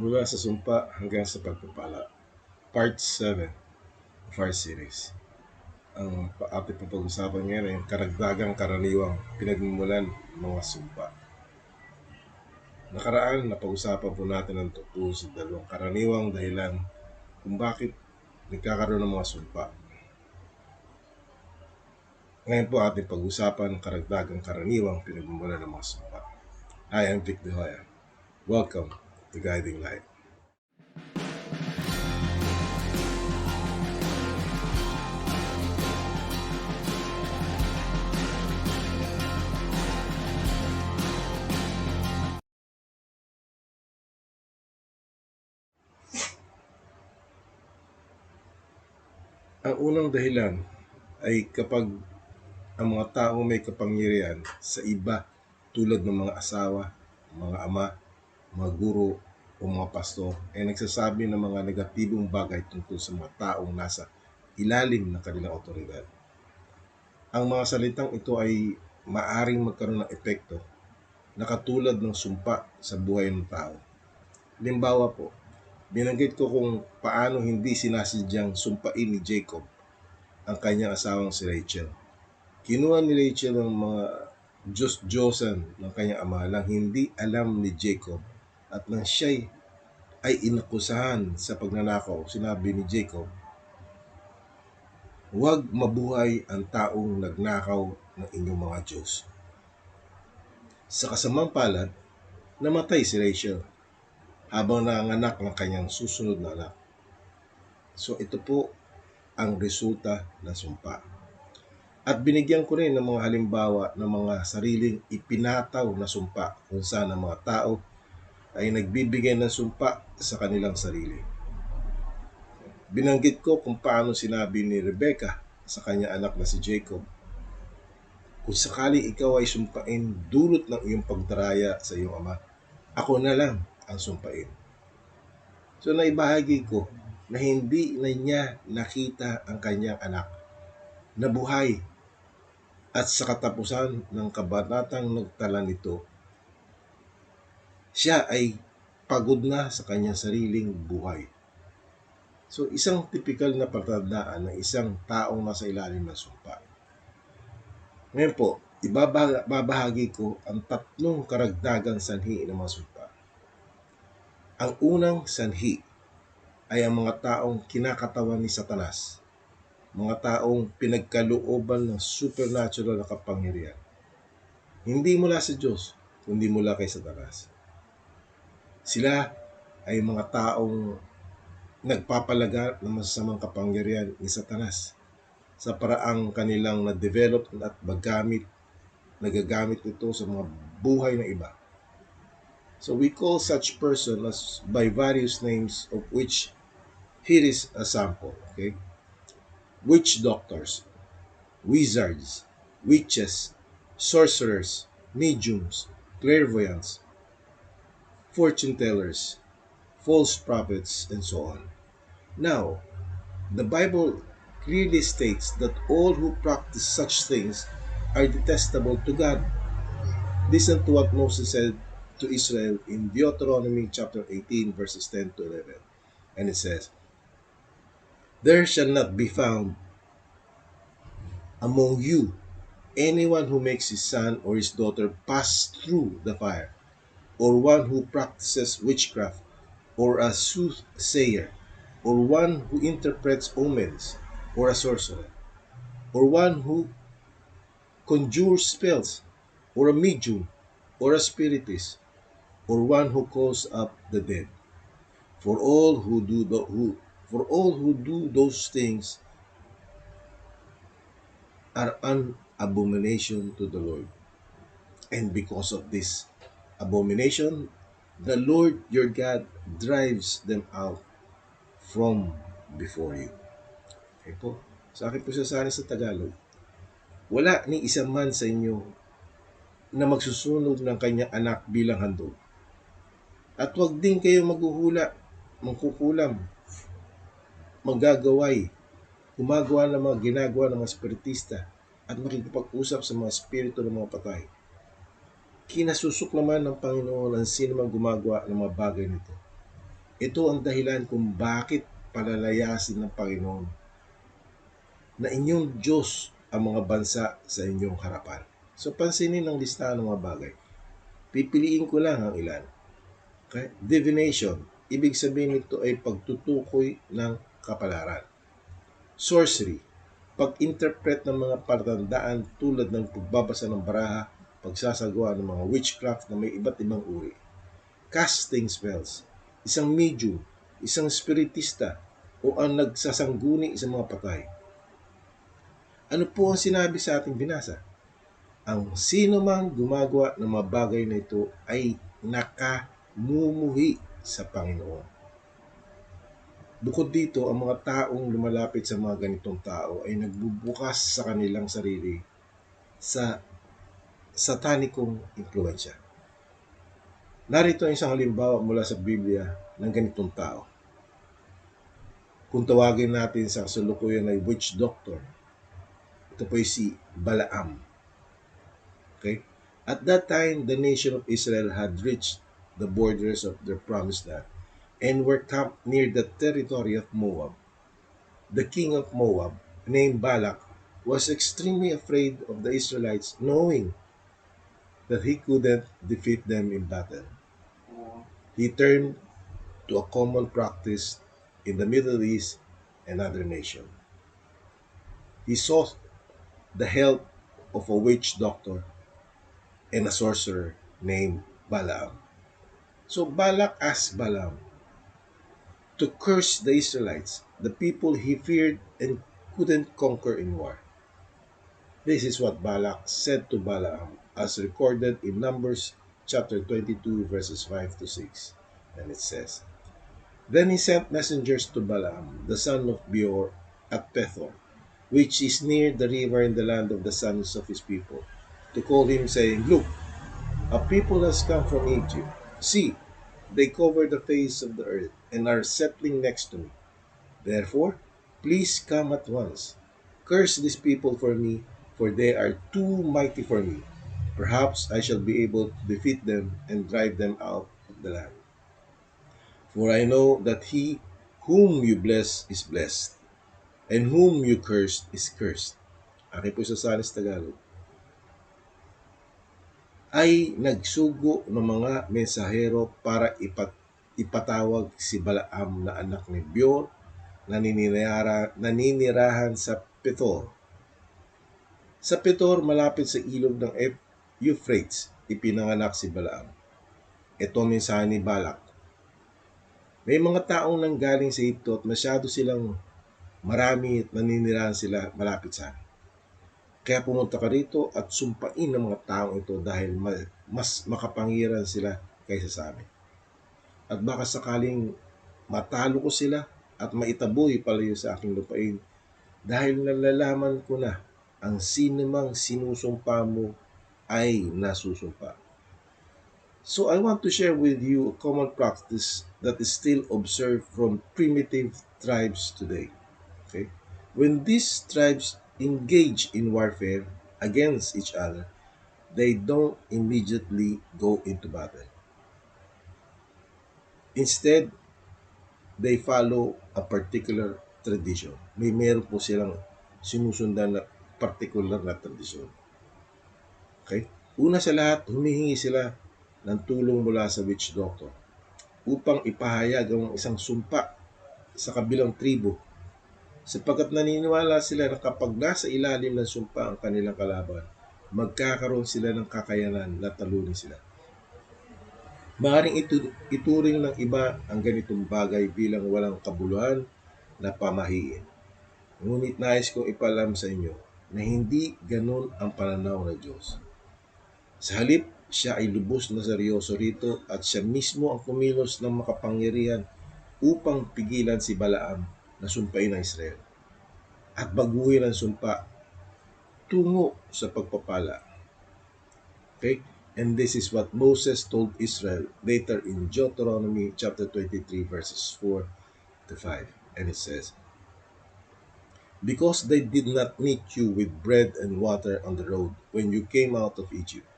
mula sa sumpa hanggang sa pagpapala. Part 7 of our series. Ang ating papag-usapan ngayon ay yung karagdagang karaniwang pinagmumulan ng mga sumpa. Nakaraan, napag-usapan po natin ang tungkol sa dalawang karaniwang dahilan kung bakit nagkakaroon ng mga sumpa. Ngayon po ating pag-usapan ang karagdagang karaniwang pinagmumulan ng mga sumpa. Hi, I'm Vic De. Welcome to Guiding Light. Ang unang dahilan ay kapag ang mga tao may kapangyarihan sa iba tulad ng mga asawa, mga ama, mga guro o mga pastor ay nagsasabi ng mga negatibong bagay tungkol sa mga taong nasa ilalim ng kanilang otoridad. Ang mga salitang ito ay maaring magkaroon ng epekto na katulad ng sumpa sa buhay ng tao. Limbawa po, binanggit ko kung paano hindi sinasadyang sumpain ni Jacob ang kanyang asawang si Rachel. Kinuha ni Rachel ang mga Diyos-Diyosan ng kanyang ama lang hindi alam ni Jacob at nang siya ay inakusahan sa pagnanakaw, sinabi ni Jacob, Huwag mabuhay ang taong nagnakaw ng inyong mga Diyos. Sa kasamang palad, namatay si Rachel habang nanganak ng kanyang susunod na anak. So ito po ang resulta ng sumpa. At binigyan ko rin ng mga halimbawa ng mga sariling ipinataw na sumpa kung saan ang mga tao ay nagbibigay ng sumpa sa kanilang sarili. Binanggit ko kung paano sinabi ni Rebecca sa kanya anak na si Jacob, Kung sakali ikaw ay sumpain dulot ng iyong pagdaraya sa iyong ama, ako na lang ang sumpain. So naibahagi ko na hindi na niya nakita ang kanyang anak na buhay at sa katapusan ng kabanatang nagtala nito, siya ay pagod na sa kanyang sariling buhay. So isang typical na patandaan ng isang taong nasa ilalim ng sumpa. Ngayon po, ibabahagi ko ang tatlong karagdagang sanhi ng mga sumpa. Ang unang sanhi ay ang mga taong kinakatawan ni Satanas. Mga taong pinagkalooban ng supernatural na kapangyarihan. Hindi mula sa Diyos, kundi mula kay Satanas. Sila ay mga taong nagpapalaga ng masasamang kapangyarihan ni Satanas sa paraang kanilang na-develop at magamit, nagagamit ito sa mga buhay ng iba. So we call such person as by various names of which here is a sample, okay? Witch doctors, wizards, witches, sorcerers, mediums, clairvoyants, fortune tellers, false prophets, and so on. Now, the Bible clearly states that all who practice such things are detestable to God. Listen to what Moses said to Israel in Deuteronomy chapter 18, verses 10 to 11. And it says, There shall not be found among you anyone who makes his son or his daughter pass through the fire, or one who practices witchcraft, or a soothsayer, or one who interprets omens, or a sorcerer, or one who conjures spells, or a medium, or a spiritist, or one who calls up the dead. For all who do the, who for all who do those things are an abomination to the Lord. And because of this abomination, the Lord your God drives them out from before you. Okay po. Sa akin po sa sa Tagalog. Wala ni isa man sa inyo na magsusunog ng kanyang anak bilang handog. At huwag din kayo maghuhula, mangkukulam, magagaway, gumagawa ng mga ginagawa ng mga spiritista at makikipag-usap sa mga spirito ng mga patay. Kinasusok naman ng Panginoon ang sino mang gumagawa ng mga bagay nito. Ito ang dahilan kung bakit palalayasin ng Panginoon na inyong Diyos ang mga bansa sa inyong harapan. So pansinin ang listahan ng mga bagay. Pipiliin ko lang ang ilan. Okay? Divination. Ibig sabihin nito ay pagtutukoy ng kapalaran. Sorcery. Pag-interpret ng mga palatandaan tulad ng pagbabasa ng baraha, pagsasagawa ng mga witchcraft na may iba't ibang uri. Casting spells. Isang medium, isang spiritista, o ang nagsasangguni sa mga patay. Ano po ang sinabi sa ating binasa? Ang sino mang gumagawa ng mga bagay na ito ay nakamumuhi sa Panginoon. Bukod dito, ang mga taong lumalapit sa mga ganitong tao ay nagbubukas sa kanilang sarili sa satanikong impluensya. Narito ang isang halimbawa mula sa Biblia ng ganitong tao. Kung tawagin natin sa kasalukuyan ay witch doctor, ito po ay si Balaam. Okay? At that time, the nation of Israel had reached the borders of their promised land and were camped near the territory of Moab. The king of Moab, named Balak, was extremely afraid of the Israelites, knowing that he couldn't defeat them in battle. He turned to a common practice in the Middle East and other nations. He sought the help of a witch doctor and a sorcerer named Balaam. So Balak asked Balaam, to curse the Israelites, the people he feared and couldn't conquer in war. This is what Balak said to Balaam as recorded in Numbers chapter 22 verses 5 to 6. And it says, Then he sent messengers to Balaam, the son of Beor, at Pethor, which is near the river in the land of the sons of his people, to call him, saying, Look, a people has come from Egypt. See, they cover the face of the earth and are settling next to me. Therefore, please come at once. Curse these people for me, for they are too mighty for me. Perhaps I shall be able to defeat them and drive them out of the land. For I know that he whom you bless is blessed, and whom you curse is cursed. Akin po sa Salis Tagalog. ay nagsugo ng mga mensahero para ipat, ipatawag si Balaam na anak ni Beor na naninira, naninirahan sa Petor. Sa Petor, malapit sa ilog ng Euphrates, ipinanganak si Balaam. Ito ang mensahe ni Balak. May mga taong nanggaling sa ito at masyado silang marami at naninirahan sila malapit sa akin. Kaya pumunta ka rito at sumpain ng mga taong ito dahil mas makapangiran sila kaysa sa amin. At baka sakaling matalo ko sila at maitaboy palayo sa aking lupain dahil nalalaman ko na ang sinumang sinusumpa mo ay nasusumpa. So I want to share with you a common practice that is still observed from primitive tribes today. Okay? When these tribes engage in warfare against each other, they don't immediately go into battle. Instead, they follow a particular tradition. May meron po silang sinusundan na particular na tradisyon. Okay? Una sa lahat, humihingi sila ng tulong mula sa witch doctor upang ipahayag ang isang sumpa sa kabilang tribo sapagkat naniniwala sila na kapag nasa ilalim ng sumpa ang kanilang kalaban, magkakaroon sila ng kakayanan na talunin sila. Maaring itu ituring ng iba ang ganitong bagay bilang walang kabuluhan na pamahiin. Ngunit nais kong ipalam sa inyo na hindi ganun ang pananaw ng Diyos. Sa halip, siya ay lubos na seryoso rito at siya mismo ang kumilos ng makapangyarihan upang pigilan si Balaam na sumpain ng Israel at baguhin ang sumpa tungo sa pagpapala. Okay? And this is what Moses told Israel later in Deuteronomy chapter 23 verses 4 to 5. And it says, Because they did not meet you with bread and water on the road when you came out of Egypt,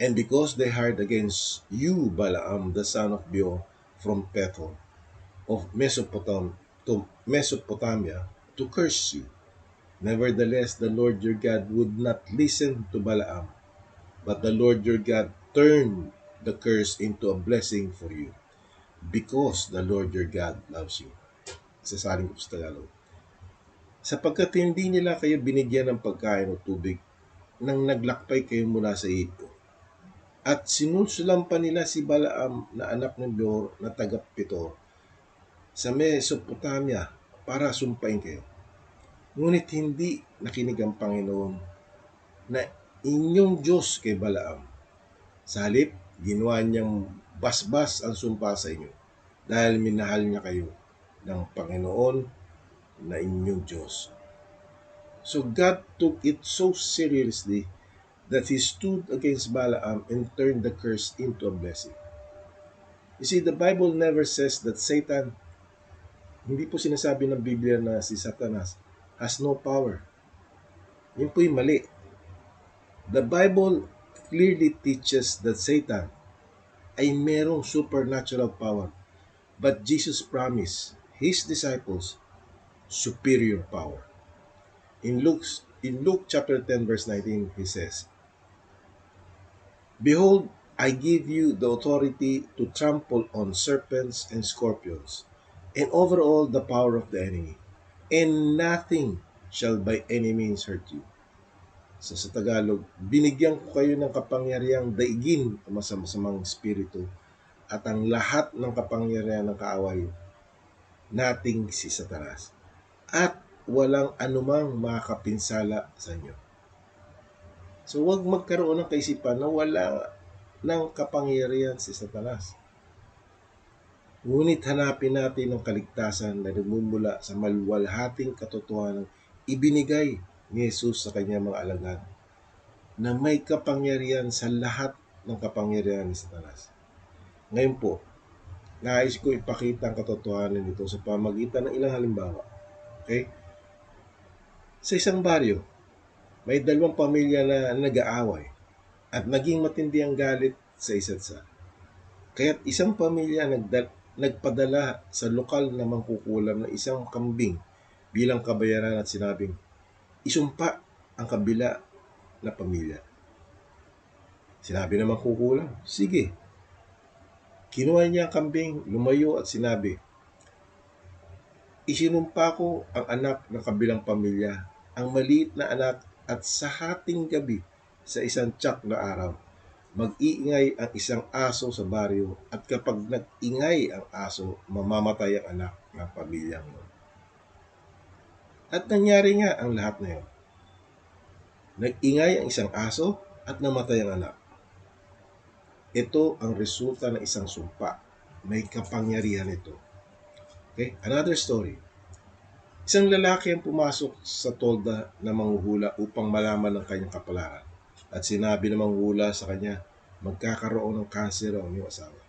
and because they hired against you Balaam the son of Beor from Pethor, of Mesopotam- to Mesopotamia to curse you. Nevertheless, the Lord your God would not listen to Balaam, but the Lord your God turned the curse into a blessing for you because the Lord your God loves you. Sasaling ko sa Tagalog. Sapagkat hindi nila kayo binigyan ng pagkain o tubig nang naglakbay kayo mula sa Egypto. At sinusulam pa nila si Balaam na anak ng Beor na taga Petor sa Mesopotamia para sumpain kayo. Ngunit hindi nakinig ang Panginoon na inyong Diyos kay Balaam. Sa halip, ginawa niyang basbas ang sumpa sa inyo dahil minahal niya kayo ng Panginoon na inyong Diyos. So God took it so seriously that he stood against Balaam and turned the curse into a blessing. You see, the Bible never says that Satan, hindi po sinasabi ng Biblia na si Satanas has no power. Yun po yung mali. The Bible clearly teaches that Satan ay merong supernatural power. But Jesus promised his disciples superior power. In Luke, in Luke chapter 10 verse 19, he says, Behold, I give you the authority to trample on serpents and scorpions, and over all the power of the enemy, and nothing shall by any means hurt you. So sa Tagalog, binigyan ko kayo ng kapangyarihang daigin ang masamasamang espiritu at ang lahat ng kapangyarihan ng kaaway nating si Satanas. At walang anumang makakapinsala sa inyo. So huwag magkaroon ng kaisipan na wala ng kapangyarihan si Satanas. Ngunit hanapin natin ang kaligtasan na nagmumula sa maluwalhating katotohanan ibinigay ni Jesus sa kanyang mga alagad na may kapangyarihan sa lahat ng kapangyarihan ni Satanas. Ngayon po, nais ko ipakita ang katotohanan nito sa pamagitan ng ilang halimbawa. Okay? Sa isang baryo, may dalawang pamilya na nag-aaway at naging matindi ang galit sa isa't isa. Kaya't isang pamilya nagda- nagpadala sa lokal na mangkukulam ng isang kambing bilang kabayaran at sinabing, isumpa ang kabila na pamilya. Sinabi naman kukulam, sige. Kinuha niya ang kambing, lumayo at sinabi, Isinumpa ko ang anak ng kabilang pamilya, ang maliit na anak at sa hating gabi sa isang tsak na araw, mag-iingay ang isang aso sa baryo at kapag nag-ingay ang aso, mamamatay ang anak ng pamilyang yun. At nangyari nga ang lahat na yun. Nag-ingay ang isang aso at namatay ang anak. Ito ang resulta ng isang sumpa. May kapangyarihan ito. Okay? Another story. Isang lalaki ang pumasok sa tolda na manghuhula upang malaman ng kanyang kapalaran. At sinabi ng manghula sa kanya, magkakaroon ng kanser ang iyong asawa.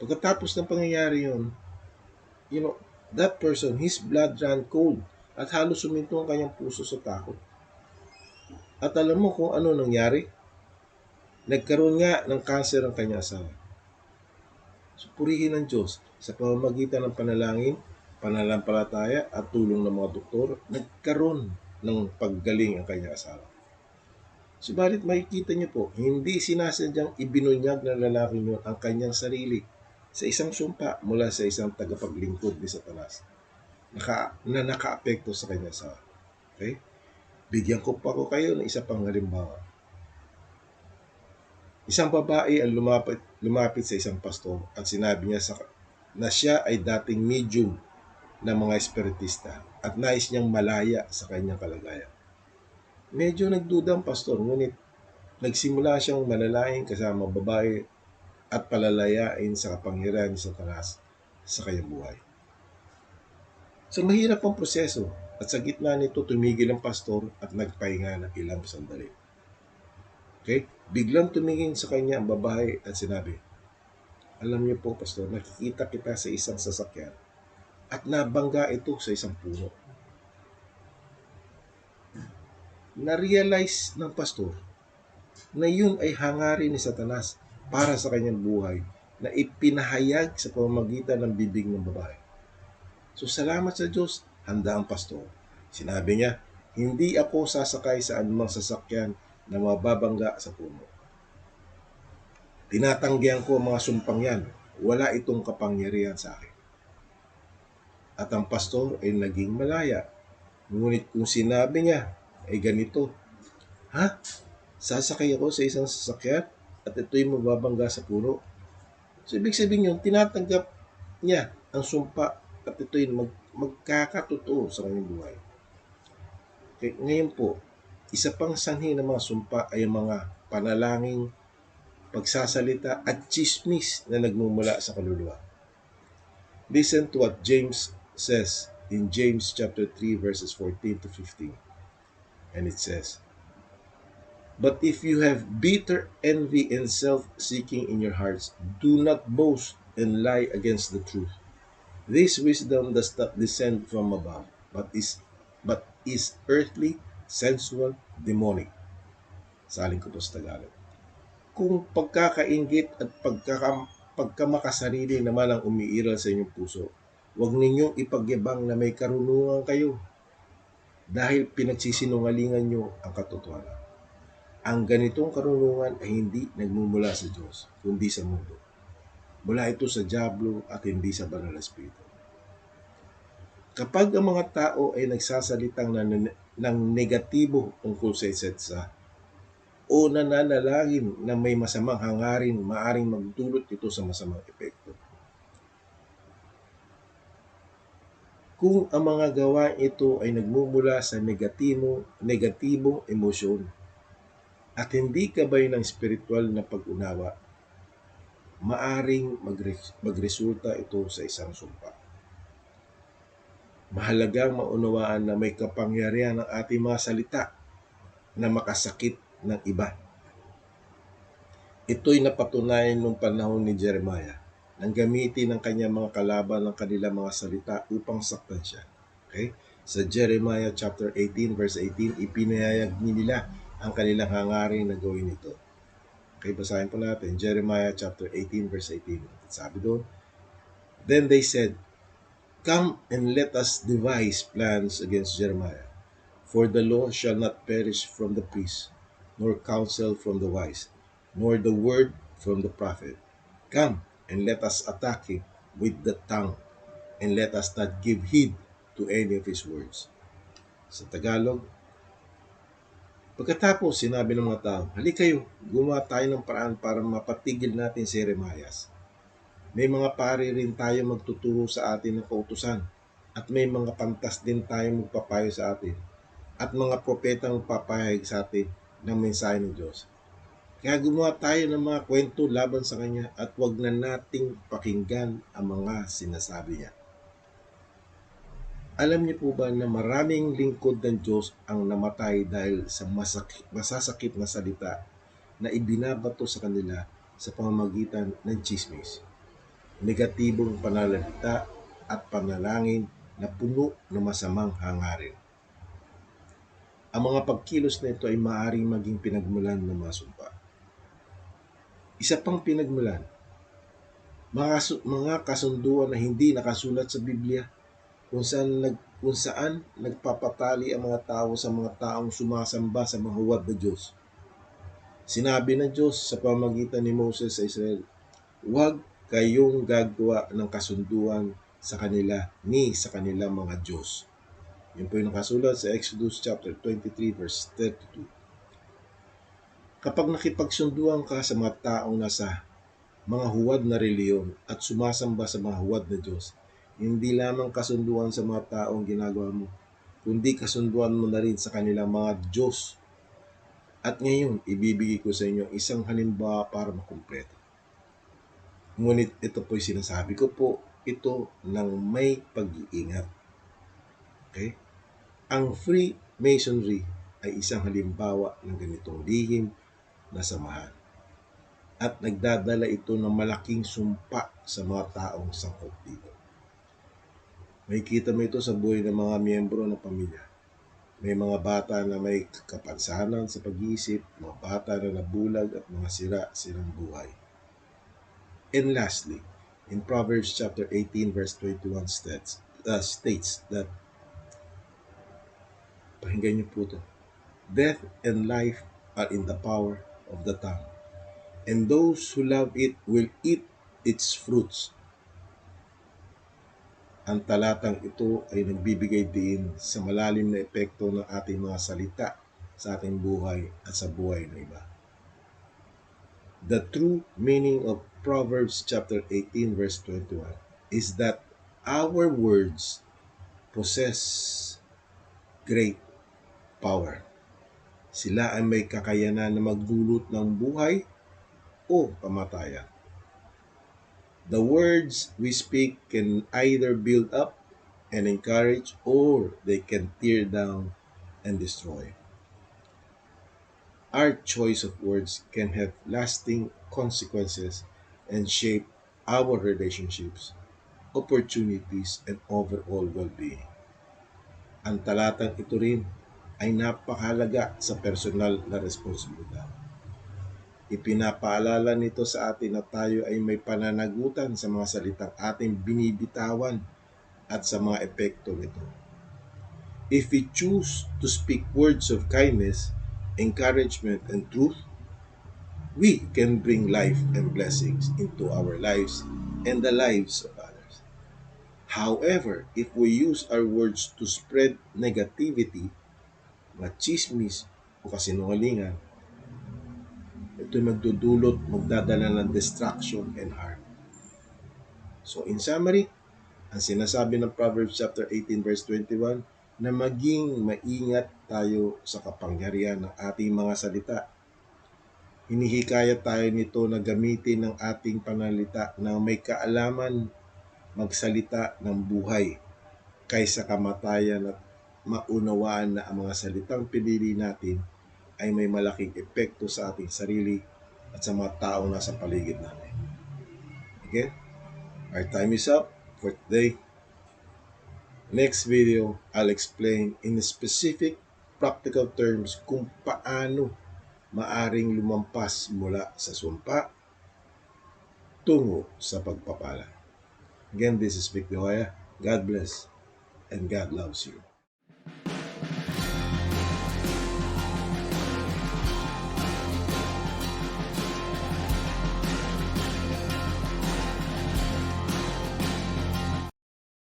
Pagkatapos ng pangyayari yun, you know, that person, his blood ran cold at halos suminto ang kanyang puso sa takot. At alam mo kung ano nangyari? Nagkaroon nga ng cancer ang kanyang asawa. So, purihin ng Diyos sa pamamagitan ng panalangin, pananampalataya at tulong ng mga doktor, nagkaroon ng paggaling ang kanyang asawa. Subalit makikita niyo po, hindi sinasadyang ibinunyag ng lalaki niyo ang kanyang sarili sa isang sumpa mula sa isang tagapaglingkod ni Satanas naka, na nakaapekto sa kanya sa Okay? Bigyan ko pa ko kayo ng isa pang halimbawa. Isang babae ang lumapit, lumapit sa isang pastor at sinabi niya sa, na siya ay dating medium ng mga espiritista at nais niyang malaya sa kanyang kalagayan. Medyo nagduda ang pastor, ngunit nagsimula siyang manalangin kasama babae at palalayain sa kapangyarihan ni Satanas sa kanyang buhay. So mahirap ang proseso at sa gitna nito tumigil ang pastor at nagpahinga ng ilang sandali. Okay? Biglang tumingin sa kanya ang babae at sinabi, Alam niyo po, pastor, nakikita kita sa isang sasakyan at nabangga ito sa isang puno. Na-realize ng pastor na yun ay hangarin ni Satanas para sa kanyang buhay na ipinahayag sa pamamagitan ng bibig ng babae. So salamat sa Diyos, handa ang pastor. Sinabi niya, hindi ako sasakay sa anumang sasakyan na mababangga sa puno. Tinatanggihan ko ang mga sumpang yan. Wala itong kapangyarihan sa akin. At ang pastor ay naging malaya. Ngunit kung sinabi niya ay ganito, Ha? Sasakay ako sa isang sasakyan at ito'y mababangga sa puno. So, ibig sabihin yun, tinatanggap niya ang sumpa at ito'y mag, magkakatotoo sa kanyang buhay. Okay, ngayon po, isa pang sanhi ng mga sumpa ay ang mga panalangin, pagsasalita at chismis na nagmumula sa kaluluwa. Listen to what James says in James chapter 3 verses 14 to 15. And it says, But if you have bitter envy and self-seeking in your hearts, do not boast and lie against the truth. This wisdom does not descend from above, but is but is earthly, sensual, demonic. Saling ko po sa Tagalog. Kung pagkakaingit at pagkaka, pagkamakasarili naman ang umiiral sa inyong puso, huwag ninyong ipagyabang na may karunungan kayo dahil pinagsisinungalingan nyo ang katotohanan. Ang ganitong karunungan ay hindi nagmumula sa Diyos, kundi sa mundo. Mula ito sa Diablo at hindi sa Banal na Espiritu. Kapag ang mga tao ay nagsasalitang ng, ng negatibo tungkol sa isetsa o nananalangin na may masamang hangarin, maaring magdulot ito sa masamang epekto. Kung ang mga gawain ito ay nagmumula sa negatibo, negatibong emosyon, at hindi gabay ng spiritual na pag-unawa, maaring magre- magresulta ito sa isang sumpa. Mahalagang maunawaan na may kapangyarihan ng ating mga salita na makasakit ng iba. Ito'y napatunayan nung panahon ni Jeremiah nang gamitin ng kanyang mga kalaban ng kanilang mga salita upang saktan siya. Okay? Sa Jeremiah chapter 18 verse 18, ipinahayag nila ang kanilang hangarin na gawin ito. Okay, basahin po natin. Jeremiah chapter 18 verse 18. Sabi doon, Then they said, Come and let us devise plans against Jeremiah. For the law shall not perish from the priest, nor counsel from the wise, nor the word from the prophet. Come and let us attack him with the tongue, and let us not give heed to any of his words. Sa Tagalog, Pagkatapos, sinabi ng mga tao, Halika kayo, gumawa tayo ng paraan para mapatigil natin si Jeremias. May mga pari rin tayo magtuturo sa atin ng kautusan at may mga pantas din tayo magpapayo sa atin at mga propetang magpapahayag sa atin ng mensahe ng Diyos. Kaya gumawa tayo ng mga kwento laban sa Kanya at wag na nating pakinggan ang mga sinasabi niya. Alam niyo po ba na maraming lingkod ng Diyos ang namatay dahil sa masakit, masasakit na salita na ibinabato sa kanila sa pamamagitan ng chismis, negatibong panalita at panalangin na puno ng masamang hangarin. Ang mga pagkilos na ito ay maaaring maging pinagmulan ng mga. Isa pang pinagmulan, mga, mga kasunduan na hindi nakasulat sa Biblia kung saan nag kung saan nagpapatali ang mga tao sa mga taong sumasamba sa mga huwad na Diyos. Sinabi ng Diyos sa pamagitan ni Moses sa Israel, Huwag kayong gagawa ng kasunduan sa kanila ni sa kanilang mga Diyos. Yun po yung nakasulat sa Exodus chapter 23 verse 32. Kapag nakipagsunduan ka sa mga taong nasa mga huwad na reliyon at sumasamba sa mga huwad na Diyos, hindi lamang kasunduan sa mga taong ginagawa mo, kundi kasunduan mo na rin sa kanilang mga Diyos. At ngayon, ibibigay ko sa inyo isang halimbawa para makumpleto. Ngunit ito po'y sinasabi ko po, ito ng may pag-iingat. Okay? Ang free masonry ay isang halimbawa ng ganitong lihim na samahan. At nagdadala ito ng malaking sumpa sa mga taong sangkot dito. May kita mo ito sa buhay ng mga miyembro ng pamilya. May mga bata na may kapansanan sa pag-iisip, mga bata na nabulag at mga sira-sirang buhay. And lastly, in Proverbs chapter 18 verse 21 states, uh, states that pakinggan niyo po to. Death and life are in the power of the tongue. And those who love it will eat its fruits. Ang talatang ito ay nagbibigay din sa malalim na epekto ng ating mga salita sa ating buhay at sa buhay ng iba. The true meaning of Proverbs chapter 18 verse 21 is that our words possess great power. Sila ay may kakayanan na magdulot ng buhay o kamatayan. The words we speak can either build up and encourage or they can tear down and destroy. Our choice of words can have lasting consequences and shape our relationships, opportunities, and overall well-being. Ang talatang ito rin ay napakahalaga sa personal na responsibilidad. Ipinapaalala nito sa atin na tayo ay may pananagutan sa mga salitang ating binibitawan at sa mga epekto nito. If we choose to speak words of kindness, encouragement, and truth, we can bring life and blessings into our lives and the lives of others. However, if we use our words to spread negativity, machismis, o kasinungalingan, ito magdudulot, magdadala ng destruction and harm. So in summary, ang sinasabi ng Proverbs chapter 18 verse 21 na maging maingat tayo sa kapangyarihan ng ating mga salita. Hinihikayat tayo nito na gamitin ng ating panalita na may kaalaman magsalita ng buhay kaysa kamatayan at maunawaan na ang mga salitang pinili natin ay may malaking epekto sa ating sarili at sa mga taong nasa paligid natin. Again, our time is up for today. Next video, I'll explain in specific practical terms kung paano maaring lumampas mula sa sumpa tungo sa pagpapala. Again, this is Vic De Hoya. God bless and God loves you.